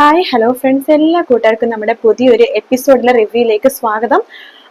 Hi hello friends എല്ലാ കൂട്ടുകാർക്കും നമ്മുടെ പുതിയൊരു എപ്പിസോഡിലെ റിവ്യൂയിലേക്ക് സ്വാഗതം.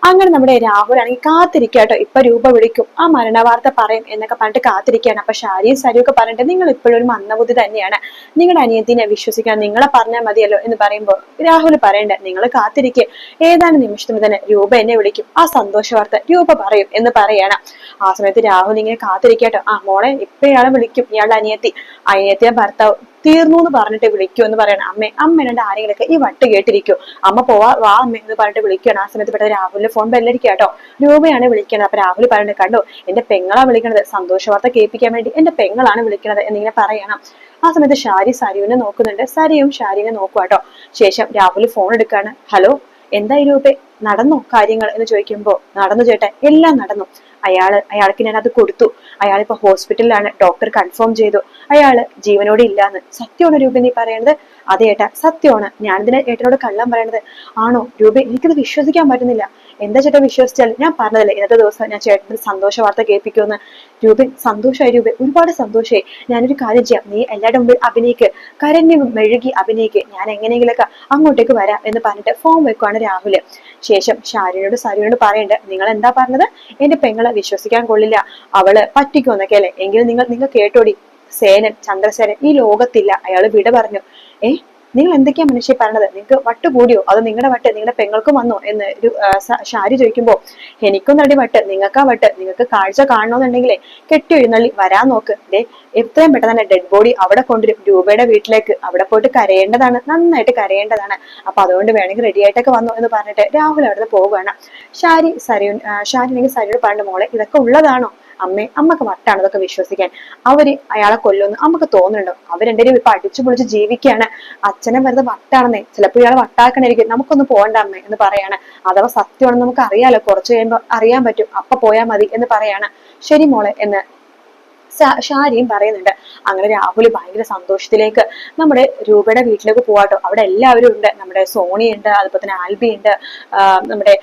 അങ്ങനെ നമ്മുടെ രാഹുൽ ആണെങ്കിൽ കാത്തിരിക്കാട്ടോ ഇപ്പൊ രൂപ വിളിക്കും. ആ മരണവാർത്ത പറയും എന്നൊക്കെ പറഞ്ഞിട്ട് കാത്തിരിക്കുകയാണ്. അപ്പൊ ഷാരിയും സരിയും ഒക്കെ പറഞ്ഞിട്ട് നിങ്ങൾ ഇപ്പോഴും മന്ദബുദ്ധി തന്നെയാണ്. നിങ്ങളുടെ അനിയത്തിനെ വിശ്വസിക്കാൻ നിങ്ങളെ പറഞ്ഞാൽ മതിയല്ലോ എന്ന് പറയുമ്പോൾ രാഹുൽ പറയണ്ട നിങ്ങൾ കാത്തിരിക്കുക ഏതാനും നിമിഷത്തിന് തന്നെ രൂപ എന്നെ വിളിക്കും. ആ സന്തോഷ വാർത്ത രൂപ പറയും എന്ന് പറയാണ്. ആ സമയത്ത് രാഹുൽ ഇങ്ങനെ കാത്തിരിക്കട്ടോ ആ മോളെ ഇപ്പൊ ഇയാളെ വിളിക്കും ഇയാളുടെ അനിയത്തി. അനിയത്തിയെ ഭർത്താവ് തീർന്നു എന്ന് പറഞ്ഞിട്ട് വിളിക്കൂ എന്ന് പറയണം. അമ്മ അമ്മ രണ്ട് ആരെങ്കിലൊക്കെ ഈ വട്ട് കേട്ടിരിക്കൂ. അമ്മ പോവാ വാ അമ്മ എന്ന് പറഞ്ഞിട്ട് വിളിക്കുകയാണ്. ആ സമയത്ത് പെട്ടെന്ന് രാഹുലിന്റെ ഫോൺ ബെല്ലടിക്കുക കേട്ടോ. രൂപയാണ് വിളിക്കുന്നത് അപ്പൊ രാഹുൽ പറയുന്നത് കണ്ടോ എന്റെ പെങ്ങളാ വിളിക്കണത്. സന്തോഷ വാർത്ത കേൾപ്പിക്കാൻ വേണ്ടി എന്റെ പെങ്ങളാണ് വിളിക്കണത് എന്നിങ്ങനെ പറയണം. ആ സമയത്ത് ഷാരി സരിവിനെ നോക്കുന്നുണ്ട്. സരിയും ഷാരിനെ നോക്കുക കേട്ടോ. ശേഷം രാഹുൽ ഫോൺ എടുക്കാണ് ഹലോ എന്തായി രൂപേ? നടന്നു കാര്യങ്ങൾ എന്ന് ചോദിക്കുമ്പോൾ നടന്നു ചേട്ടാ എല്ലാം നടന്നു. അയാൾ അയാൾക്ക് ഞാൻ അത് കൊടുത്തു. അയാൾ ഇപ്പൊ ഹോസ്പിറ്റലിലാണ്. ഡോക്ടർ കൺഫേം ചെയ്തു. അയാൾ ജീവനോടെ ഇല്ലാന്ന്. സത്യമാണ് രൂപ നീ പറയണത്? അതെ ഏട്ടാ സത്യമാണ്. ഞാൻ ഇതിനെ ഏട്ടനോട് കള്ളം പറയണത്. ആണോ? രൂപ എനിക്കത് വിശ്വസിക്കാൻ പറ്റുന്നില്ല. എന്താ ചേട്ടാ വിശ്വസിച്ചാൽ ഞാൻ പറഞ്ഞതല്ലേ ഇന്നത്തെ ദിവസം ഞാൻ ചേട്ടന് സന്തോഷ വാർത്ത കേൾപ്പിക്കുമെന്ന്. രൂപൻ സന്തോഷമായി രൂപ ഒരുപാട് സന്തോഷമായി ഞാനൊരു കാര്യം ചെയ്യാം. നീ എല്ലാവരുടെ മുമ്പിൽ അഭിനയിക്ക്. കരഞ്ഞ് മെഴുകി അഭിനയിക്ക്. ഞാൻ എങ്ങനെയെങ്കിലൊക്കെ അങ്ങോട്ടേക്ക് വരാം എന്ന് പറഞ്ഞിട്ട് ഫോം വെക്കുവാണ് രാഹുൽ. ശേഷം ഷാരിനോട് സരിനോട് പറയണ്ട് നിങ്ങൾ എന്താ പറഞ്ഞത്? എന്റെ പെങ്ങളെ വിശ്വസിക്കാൻ കൊള്ളില്ല. അവൾ പറ്റിക്കുമെന്നൊക്കെ അല്ലേ? എങ്കിലും നിങ്ങൾ നിങ്ങൾ കേട്ടോടി. സേനൻ ചന്ദ്രസേനൻ ഈ ലോകത്തില്ല. അയാൾ വിട പറഞ്ഞു. ഏ? നിങ്ങൾ എന്തൊക്കെയാ മനുഷ്യ പറഞ്ഞത്? നിങ്ങൾക്ക് വട്ട് കൂടിയോ? അത് നിങ്ങളുടെ വട്ട് നിങ്ങളുടെ പെങ്ങൾക്കും വന്നോ? എന്ന് ഒരു ആ, ഷാരി ചോദിക്കുമ്പോൾ എനിക്കും നടി വട്ട് നിങ്ങൾക്കാ വട്ട് നിങ്ങൾക്ക് കാഴ്ച കാണണമെന്നുണ്ടെങ്കിലേ കെട്ടി എഴുന്നള്ളി വരാൻ നോക്ക്. ദേ എത്രയും പെട്ടെന്ന് തന്നെ ഡെഡ് ബോഡി അവിടെ കൊണ്ടുവരും. രൂപയുടെ വീട്ടിലേക്ക് അവിടെ പോയിട്ട് കരയേണ്ടതാണ്. നന്നായിട്ട് കരയേണ്ടതാണ്. അപ്പൊ അതുകൊണ്ട് വേണമെങ്കിൽ റെഡി ആയിട്ടൊക്കെ വന്നു എന്ന് പറഞ്ഞിട്ട് രാഹുൽ അവിടെ നിന്ന് പോവുകയാണ്. ഷാരി സരയു ഷാരി അല്ലെങ്കിൽ സരിയോട് പറഞ്ഞു മോളെ ഇതൊക്കെ ഉള്ളതാണോ? അമ്മേ അമ്മയ്ക്ക് വട്ടാണ് ഇതൊക്കെ വിശ്വസിക്കാൻ. അവർ അയാളെ കൊല്ലുമെന്ന് അമ്മയ്ക്ക് തോന്നുന്നുണ്ടോ. രണ്ടുപേരും ഇപ്പൊ അടിച്ചു പൊളിച്ച് ജീവിക്കുകയാണ്. അച്ഛനെ വെറുതെ വട്ടാണെന്നേ ചിലപ്പോൾ ഇയാളെ വട്ടാക്കണായിരിക്കും നമുക്കൊന്ന് പോകണ്ട അമ്മേ എന്ന് പറയാണ്. അഥവാ സത്യമാണെന്ന് നമുക്ക് അറിയാലോ കുറച്ച് കഴിയുമ്പോൾ അറിയാൻ പറ്റും. അപ്പൊ പോയാൽ മതി എന്ന് പറയാണ്. ശരി മോളെ എന്ന് ഷാരിയും പറയുന്നുണ്ട്. അങ്ങനെ രാഹുൽ ഭയങ്കര സന്തോഷത്തിലേക്ക് നമ്മുടെ രൂപയുടെ വീട്ടിലേക്ക് പോവാട്ടോ. അവിടെ എല്ലാവരും ഉണ്ട്. നമ്മുടെ സോണി ഉണ്ട് അതുപോലെ തന്നെ ആൽബി ഉണ്ട് നമ്മുടെ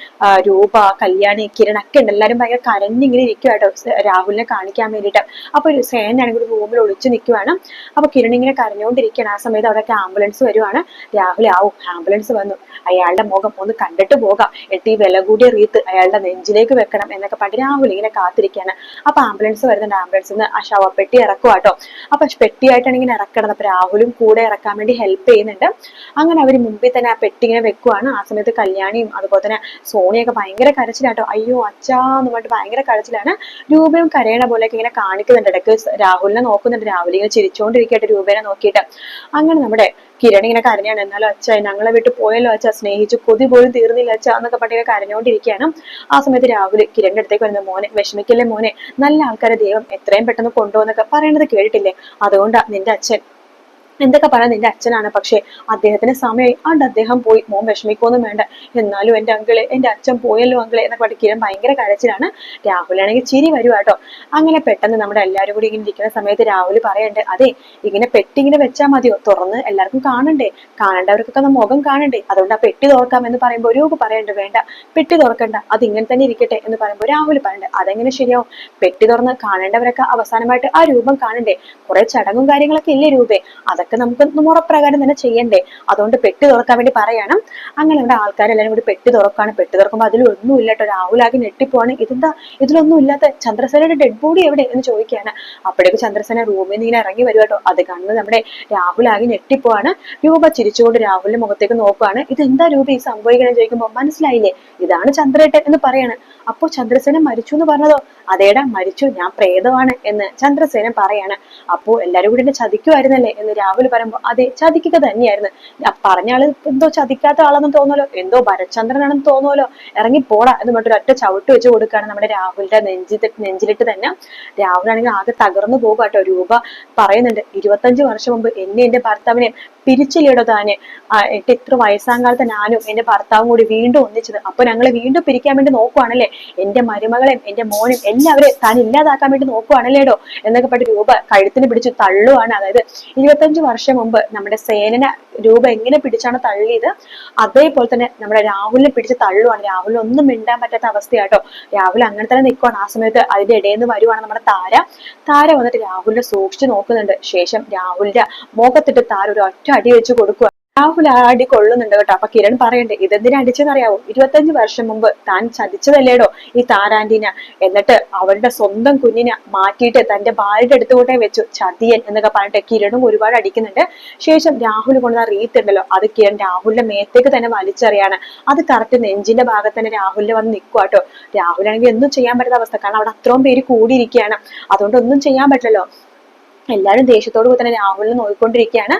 രൂപ കല്യാണി കിരൺ ഒക്കെ ഉണ്ട്. എല്ലാവരും ഭയങ്കര കരഞ്ഞിങ്ങനെ ഇരിക്കുവാട്ടോ. രാഹുലിനെ കാണിക്കാൻ വേണ്ടിയിട്ട്. അപ്പൊ സേനാണെങ്കിൽ ഒരു റൂമിൽ ഒളിച്ചു നിൽക്കുവാണ്. അപ്പൊ കിരൺ ഇങ്ങനെ കരഞ്ഞുകൊണ്ടിരിക്കുകയാണ്. ആ സമയത്ത് അവിടെയൊക്കെ ആംബുലൻസ് വരുവാണ്. രാഹുൽ ആവും ആംബുലൻസ് വന്നു. അയാളുടെ മുഖം ഒന്ന് കണ്ടിട്ട് പോകാം. എട്ടി വില കൂടിയ റീത്ത് അയാളുടെ നെഞ്ചിലേക്ക് വെക്കണം എന്നൊക്കെ പറഞ്ഞ് രാഹുൽ ഇങ്ങനെ കാത്തിരിക്കുകയാണ്. അപ്പൊ ആംബുലൻസ് വരുന്നുണ്ട്. ആംബുലൻസ് ആ ശവപ്പെട്ടി ഇറക്കുക കേട്ടോ. അപ്പൊ പെട്ടിയായിട്ടാണ് ഇങ്ങനെ ഇറക്കണത്. അപ്പൊ രാഹുലും കൂടെ ഇറക്കാൻ വേണ്ടി ഹെൽപ്പ് ചെയ്യുന്നുണ്ട്. അങ്ങനെ അവർ മുമ്പിൽ തന്നെ ആ പെട്ടി ഇങ്ങനെ വെക്കുവാണ്. ആ സമയത്ത് കല്യാണിയും അതുപോലെ തന്നെ സോണിയൊക്കെ ഭയങ്കര കരച്ചിലാട്ടോ അയ്യോ അച്ഛാ എന്ന് പറഞ്ഞിട്ട് ഭയങ്കര കരച്ചിലാണ്. രൂപയും കരയണ പോലെയൊക്കെ ഇങ്ങനെ കാണിക്കുന്നുണ്ട്. ഇടയ്ക്ക് രാഹുലിനെ നോക്കുന്നുണ്ട്. രാഹുൽ ഇങ്ങനെ ചിരിച്ചുകൊണ്ടിരിക്കട്ടെ രൂപേനെ നോക്കിയിട്ട്. അങ്ങനെ നമ്മുടെ കിരൺ ഇങ്ങനെ കരഞ്ഞാണ്. എന്നാലും അച്ഛ ഞങ്ങളെ വിട്ട് പോയല്ലോ അച്ഛ സ്നേഹിച്ചു. കൊതി പോലും തീർന്നില്ല അച്ഛ എന്നൊക്കെ പറഞ്ഞിട്ട് ഇങ്ങനെ കരഞ്ഞുകൊണ്ടിരിക്കുകയാണ്. ആ സമയത്ത് രാഹുൽ കിരണിന്റെ അടുത്തേക്ക് വരുന്ന. മോനെ വിഷമിക്കല്ലേ മോനെ? നല്ല ആൾക്കാരെ ദൈവം എത്രയും പെട്ടെന്ന് കൊണ്ടുപോകുന്നൊക്കെ പറയണത് കേട്ടിട്ടില്ലേ? അതുകൊണ്ടാ നിന്റെ അച്ഛൻ എന്തൊക്കെ പറയാൻ നിന്റെ അച്ഛനാണ്? പക്ഷെ അദ്ദേഹത്തിന് സമയമായി ആണ്ട് അദ്ദേഹം പോയി. മോൻ വിഷമിക്കൊന്നും വേണ്ട. എന്നാലും എന്റെ അങ്കിൾ എന്റെ അച്ഛൻ പോയല്ലോ അങ്കിളെ എന്നൊക്കെ പറഞ്ഞ് ഭയങ്കര കരച്ചിലാണ്. രാഹുലാണെങ്കിൽ ചിരി വരുവാ കേട്ടോ. അങ്ങനെ പെട്ടെന്ന് നമ്മുടെ എല്ലാവരും കൂടി ഇങ്ങനെ ഇരിക്കുന്ന സമയത്ത് രാഹുൽ പറയണ്ട് അതെ ഇങ്ങനെ പെട്ടി ഇങ്ങനെ വെച്ചാൽ മതിയോ? തുറന്ന് എല്ലാവർക്കും കാണണ്ടേ? കാണേണ്ടവർക്കൊക്കെ ഒന്ന് മുഖം കാണണ്ടേ? അതുകൊണ്ട് ആ പെട്ടി തുറക്കാം എന്ന് പറയുമ്പോൾ ഒരു പറയണ്ട്. വേണ്ട പെട്ടി തുറക്കണ്ട. അത് ഇങ്ങനെ തന്നെ ഇരിക്കട്ടെ എന്ന് പറയുമ്പോൾ രാഹുൽ പറയണ്ട് അതെങ്ങനെ ശരിയാവും? പെട്ടി തുറന്ന് കാണേണ്ടവരൊക്കെ അവസാനമായിട്ട് ആ രൂപം കാണണ്ടേ? കുറെ ചടങ്ങും കാര്യങ്ങളൊക്കെ ഇല്ലേ രൂപേ? അതൊക്കെ നമുക്ക് മുറപ്രകാരം തന്നെ ചെയ്യണ്ടേ? അതുകൊണ്ട് പെട്ടി തുറക്കാൻ വേണ്ടി പറയണം. അങ്ങനെ ഇവിടെ ആൾക്കാരെല്ലാരും കൂടി പെട്ടി തുറക്കാണ്. പെട്ടി തുറക്കുമ്പോൾ അതിലൊന്നും ഇല്ലട്ടോ രാഹുലാകെ ഞെട്ടിപ്പോവാണ്. ഇതെന്താ? ഇതിലൊന്നും ഇല്ലാത്ത ചന്ദ്രസേനയുടെ ഡെഡ് ബോഡി എവിടെ എന്ന് ചോദിക്കുകയാണ്. അപ്പോഴേക്ക് ചന്ദ്രസേന റൂമിൽ നിന്ന് ഇങ്ങനെ ഇറങ്ങി വരുവാട്ടോ അത് കണ്ട് നമ്മുടെ രാഹുലാകെ ഞെട്ടിപ്പോവാണ്. രൂപ ചിരിച്ചുകൊണ്ട് രാഹുലിന്റെ മുഖത്തേക്ക് നോക്കുകയാണ്. ഇതെന്താ രൂപ ഈ സംഭവിക്കണമെന്ന് ചോദിക്കുമ്പോൾ മനസ്സിലായില്ലേ? ഇതാണ് ചന്ദ്രേട്ടൻ എന്ന് പറയാണ്. അപ്പോ ചന്ദ്രസേന മരിച്ചു എന്ന് പറഞ്ഞതോ? അതേടാ മരിച്ചു. ഞാൻ പ്രേതമാണ് എന്ന് ചന്ദ്രസേന പറയാണ്. അപ്പോ എല്ലാരും കൂടി എന്നെ ചതിക്കുമായിരുന്നല്ലേ എന്ന് രാഹുൽ പറയുമ്പോൾ അതെ ചതിക്കുക തന്നെയായിരുന്നു. പറഞ്ഞ ആൾ എന്തോ ചതിക്കാത്ത ആളെന്ന് തോന്നുമല്ലോ. എന്തോ ഭരചന്ദ്രനാണെന്ന് തോന്നുമല്ലോ. ഇറങ്ങി പോടാ എന്ന് പറഞ്ഞിട്ട് ഒറ്റ ചവിട്ട് വെച്ച് കൊടുക്കുകയാണ് നമ്മുടെ രാഹുലിന്റെ നെഞ്ചി നെഞ്ചിലിട്ട് തന്നെ. രാഹുലാണെങ്കിൽ ആകെ തകർന്നു പോകുക കേട്ടോ. രൂപ പറയുന്നുണ്ട് ഇരുപത്തഞ്ച് വർഷം മുമ്പ് എന്നെ എന്റെ ഭർത്താവിനെ പിരിച്ചില്ലേടോ താന് ഇത്ര വയസ്സാം കാലത്ത് ഞാനും എന്റെ ഭർത്താവും കൂടി വീണ്ടും ഒന്നിച്ചത്. അപ്പൊ ഞങ്ങൾ വീണ്ടും പിരിക്കാൻ വേണ്ടി നോക്കുവാണല്ലേ? എന്റെ മരുമകളെയും എന്റെ മോനും എല്ലാവരെയും താൻ ഇല്ലാതാക്കാൻ വേണ്ടി നോക്കുവാണല്ലേടോ? എന്നൊക്കെ പറഞ്ഞ് രൂപ കഴുത്തിന് പിടിച്ച് തള്ളുവാണ്. അതായത് ഇരുപത്തഞ്ച് വർഷം മുമ്പ് നമ്മുടെ സേനനെ രൂപ എങ്ങനെ പിടിച്ചാണ് തള്ളിയത് അതേപോലെ തന്നെ നമ്മുടെ രാഹുലിനെ പിടിച്ച് തള്ളുവാണ്. രാഹുലിന് ഒന്നും മിണ്ടാൻ പറ്റാത്ത അവസ്ഥയാട്ടോ. രാഹുൽ അങ്ങനെ തന്നെ നിൽക്കുവാണ് ആ സമയത്ത് അതിന്റെ ഇടയിൽ നിന്ന് വരുവാണ് നമ്മുടെ താര. താര വന്നിട്ട് രാഹുലിനെ സൂക്ഷിച്ചു നോക്കുന്നുണ്ട്. ശേഷം രാഹുലിന്റെ മുഖത്തിട്ട് താര ഒരു ഒറ്റ അടി വെച്ച് കൊടുക്കുക രാഹുൽ ആടി കൊള്ളുന്നുണ്ട് കേട്ടോ. അപ്പൊ കിരൺ പറയണ്ടേ ഇതെന്തിനാ അടിച്ചെന്നറിയാവോ? ഇരുപത്തഞ്ച് വർഷം മുമ്പ് താൻ ചതിച്ചതല്ലേടോ ഈ താരാന്റീന എന്നിട്ട് അവളുടെ സ്വന്തം കുഞ്ഞിനെ മാറ്റിയിട്ട് തന്റെ ഭാര്യയുടെ അടുത്തുകൊണ്ടേ വെച്ചു ചതിയൻ എന്നൊക്കെ പറഞ്ഞിട്ട് കിരണും ഒരുപാട് അടിക്കുന്നുണ്ട്. ശേഷം രാഹുൽ കൊണ്ടുവന്ന റീത്ത് ഉണ്ടല്ലോ അത് കിരൺ രാഹുലിന്റെ മേത്തേക്ക് തന്നെ വലിച്ചെറിയാണ്. അത് കറക്റ്റ് നെഞ്ചിന്റെ ഭാഗത്ത് തന്നെ രാഹുലിനെ വന്ന് നിൽക്കുക കേട്ടോ. രാഹുലാണെങ്കിൽ ഒന്നും ചെയ്യാൻ പറ്റാത്ത അവസ്ഥ കാരണം അവിടെ അത്രയും പേര് കൂടിയിരിക്കുകയാണ്. അതുകൊണ്ട് ഒന്നും ചെയ്യാൻ പറ്റില്ലല്ലോ. എല്ലാവരും ദേഷ്യത്തോടു കൂടി തന്നെ രാഹുലിനെ നോക്കിക്കൊണ്ടിരിക്കുകയാണ്.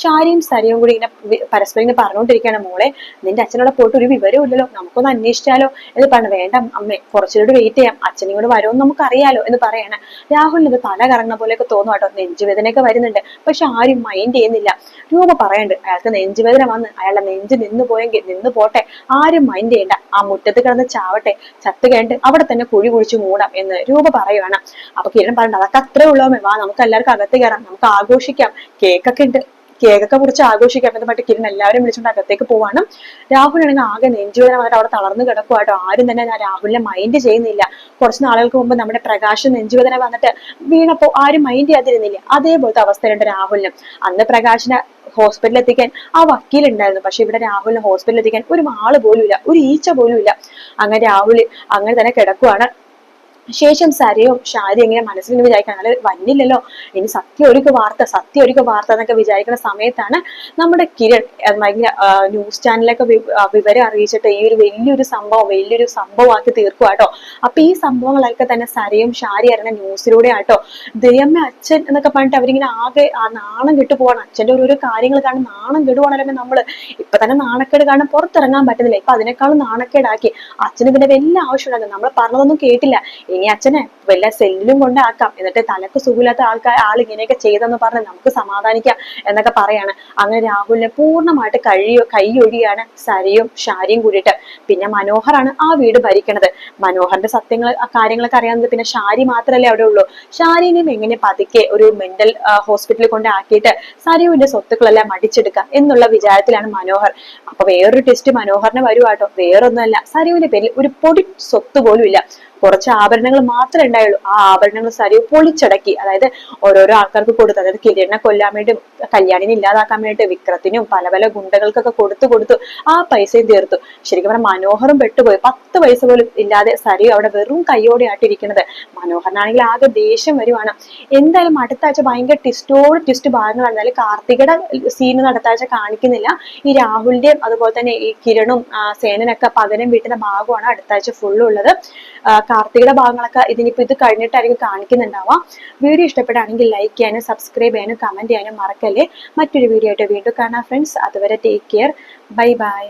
ഷാരിയും സരിയും കൂടി ഇങ്ങനെ പരസ്പരം ഇങ്ങനെ പറഞ്ഞുകൊണ്ടിരിക്കുകയാണ്. മോളെ നിന്റെ അച്ഛനോട് പോയിട്ട് ഒരു വിവരവും ഇല്ലല്ലോ. നമുക്കൊന്ന് അന്വേഷിച്ചാലോ എന്ന് പറഞ്ഞു. വേണ്ട അമ്മ കുറച്ചുകൂടി വെയിറ്റ് ചെയ്യാം. അച്ഛനും കൂടെ വരുമെന്ന് നമുക്ക് അറിയാലോ എന്ന് പറയാണ്. രാഹുലിന് ഇത് തല കറങ്ങുന്ന പോലെയൊക്കെ തോന്നും കേട്ടോ. നെഞ്ചുവേദനയൊക്കെ വരുന്നുണ്ട്. പക്ഷെ ആരും മൈൻഡ് ചെയ്യുന്നില്ല. രൂപ പറയണ്ട്. അയാൾക്ക് നെഞ്ചുവേദന വന്ന് അയാളുടെ നെഞ്ച് നിന്ന് പോയെങ്കിൽ നിന്ന് പോട്ടെ. ആരും മൈൻഡ് ചെയ്യണ്ട. ആ മുറ്റത്ത് കിടന്ന് ചാവട്ടെ. ചത്ത് കഴിഞ്ഞിട്ട് അവിടെ തന്നെ കുഴി കുഴിച്ച് മൂടാം എന്ന് രൂപ പറയുവാണ്. അപ്പൊ കിരൺ പറഞ്ഞിട്ട് അതൊക്കെ അത്രേ ഉള്ളൂ വാ നമുക്ക് എല്ലാവർക്കും അകത്ത് കയറാം. നമുക്ക് ആഘോഷിക്കാം. കേക്കൊക്കെ ഉണ്ട്. കേക്കൊക്കെ മുറിച്ച് ആഘോഷിക്കാം. എന്ന് പറഞ്ഞിട്ട് കിരൺ എല്ലാവരും വിളിച്ചുകൊണ്ട് അകത്തേക്ക് പോവാണ്. രാഹുലാണെങ്കിൽ ആകെ നെഞ്ചുവേദന വന്നിട്ട് അവിടെ തളർന്നു കിടക്കുവാട്ടോ ആരും തന്നെ ഞാൻ രാഹുലിനെ മൈൻഡ് ചെയ്യുന്നില്ല. കുറച്ച് നാളുകൾക്ക് മുമ്പ് നമ്മുടെ പ്രകാശ് നെഞ്ചുവേദന വന്നിട്ട് വീണപ്പോ ആരും മൈൻഡ് ചെയ്യാതിരുന്നില്ല. അതേപോലത്തെ അവസ്ഥയുണ്ട് രാഹുലിന്. അന്ന് പ്രകാശിനെ ഹോസ്പിറ്റലിൽ എത്തിക്കാൻ ആ വക്കീൽ ഉണ്ടായിരുന്നു പക്ഷെ ഇവിടെ രാഹുലിനെ ഹോസ്പിറ്റലിൽ എത്തിക്കാൻ ഒരു ആൾ പോലും ഇല്ല ഒരു ഈച്ച പോലും ഇല്ല അങ്ങനെ രാഹുൽ അങ്ങനെ തന്നെ കിടക്കുവാണ്. ശേഷം സരയോ? ഷാരി എങ്ങനെ മനസ്സിൽ വിചാരിക്കണം? അല്ലെ വന്നില്ലല്ലോ. ഇനി സത്യം ഒരുക്ക് വാർത്ത സത്യം ഒരുക്ക് വാർത്ത എന്നൊക്കെ വിചാരിക്കുന്ന സമയത്താണ് നമ്മുടെ കിരൺ ഭയങ്കര ന്യൂസ് ചാനലൊക്കെ വിവരം അറിയിച്ചിട്ട് ഈ ഒരു വലിയൊരു സംഭവം വലിയൊരു സംഭവമാക്കി തീർക്കുക കേട്ടോ. അപ്പൊ ഈ സംഭവങ്ങളൊക്കെ തന്നെ സരയും ഷാരി അറിയുന്ന ന്യൂസിലൂടെ ആട്ടോ. ദയമ്മ അച്ഛൻ എന്നൊക്കെ പറഞ്ഞിട്ട് അവരിങ്ങനെ ആകെ ആ നാണം കെട്ടു പോവാണ്. അച്ഛന്റെ ഓരോരോ കാര്യങ്ങൾ കാണും നാണം കെടുവാണല്ലോ നമ്മൾ ഇപ്പൊ തന്നെ നാണക്കേട് കാരണം പുറത്തിറങ്ങാൻ പറ്റുന്നില്ല. ഇപ്പൊ അതിനേക്കാളും നാണക്കേടാക്കി അച്ഛന് പിന്നെ വലിയ ആവശ്യമുണ്ടായിരുന്നു നമ്മൾ പറഞ്ഞതൊന്നും കേട്ടില്ല. ഇനി അച്ഛനെ വല്ല സെല്ലിലും കൊണ്ടാക്കാം. എന്നിട്ട് തലക്ക് സുഖമില്ലാത്ത ആൾക്കാർ ആൾ ഇങ്ങനെയൊക്കെ ചെയ്തെന്ന് പറഞ്ഞ് നമുക്ക് സമാധാനിക്കാം എന്നൊക്കെ പറയാണ്. അങ്ങനെ രാഹുലിനെ പൂർണമായിട്ട് കഴിയോ കൈയൊഴിയാണ് സരിയും ഷാരിയും കൂടിയിട്ട്. പിന്നെ മനോഹറാണ് ആ വീട് ഭരിക്കണത്. മനോഹറിന്റെ സത്യങ്ങൾ കാര്യങ്ങളൊക്കെ അറിയാവുന്നത് പിന്നെ ഷാരി മാത്രമല്ലേ അവിടെ ഉള്ളൂ. ഷാരിനെയും എങ്ങനെ പതുക്കെ ഒരു മെന്റൽ ഹോസ്പിറ്റലിൽ കൊണ്ടാക്കിയിട്ട് സരിയുവിന്റെ സ്വത്തുക്കളെല്ലാം അടിച്ചെടുക്കാം എന്നുള്ള വിചാരത്തിലാണ് മനോഹർ. അപ്പൊ വേറൊരു ടെസ്റ്റ് മനോഹറിന് വരുവാട്ടോ വേറൊന്നുമല്ല സരിയുവിന്റെ പേരിൽ ഒരു പൊടി സ്വത്ത് പോലും ഇല്ല കുറച്ച് ആഭരണങ്ങൾ മാത്രമേ ഉണ്ടായുള്ളൂ. ആ ആഭരണങ്ങൾ സാരി പൊളിച്ചടക്കി അതായത് ഓരോരോ ആൾക്കാർക്ക് കൊടുത്തു അതായത് കിരണിനെ കൊല്ലാൻ വേണ്ടി കല്യാണിനെ ഇല്ലാതാക്കാൻ വേണ്ടി വിക്രത്തിനും പല പല ഗുണ്ടകൾക്കൊക്കെ കൊടുത്തു കൊടുത്തു ആ പൈസയും തീർത്തു. ശരിക്കും പറഞ്ഞാൽ മനോഹറും പെട്ടുപോയി. പത്ത് പൈസ പോലും ഇല്ലാതെ സരി അവിടെ വെറും കൈയോടെ ആട്ടിരിക്കുന്നത് മനോഹരനാണെങ്കിൽ ആകെ ദേഷ്യം വരുവാണ്. എന്തായാലും അടുത്താഴ്ച ഭയങ്കര ട്വിസ്റ്റോട് ട്വിസ്റ്റ് ഭാഗങ്ങളാണ് എന്തായാലും കാർത്തികയുടെ സീൻ അടുത്ത ആഴ്ച കാണിക്കുന്നില്ല. ഈ രാഹുലിന്റെയും അതുപോലെ തന്നെ ഈ കിരണും സേനനൊക്കെ പകരം വീട്ടുന്ന ഭാഗമാണ് അടുത്താഴ്ച ഫുള്ള് ഉള്ളത്. ആ, കാർത്തികയുടെ ഭാഗങ്ങളൊക്കെ ഇതിനിപ്പോ ഇത് കഴിഞ്ഞിട്ടായിരിക്കും കാണിക്കുന്നുണ്ടാവാം വീഡിയോ ഇഷ്ടപ്പെടുകയാണെങ്കിൽ ലൈക്ക് ചെയ്യാനും സബ്സ്ക്രൈബ് ചെയ്യാനും കമന്റ് ചെയ്യാനും മറക്കല്ലേ. മറ്റൊരു വീഡിയോ ആയിട്ട് വീണ്ടും കാണാം ഫ്രണ്ട്സ് അതുവരെ ടേക്ക് കെയർ ബൈ ബൈ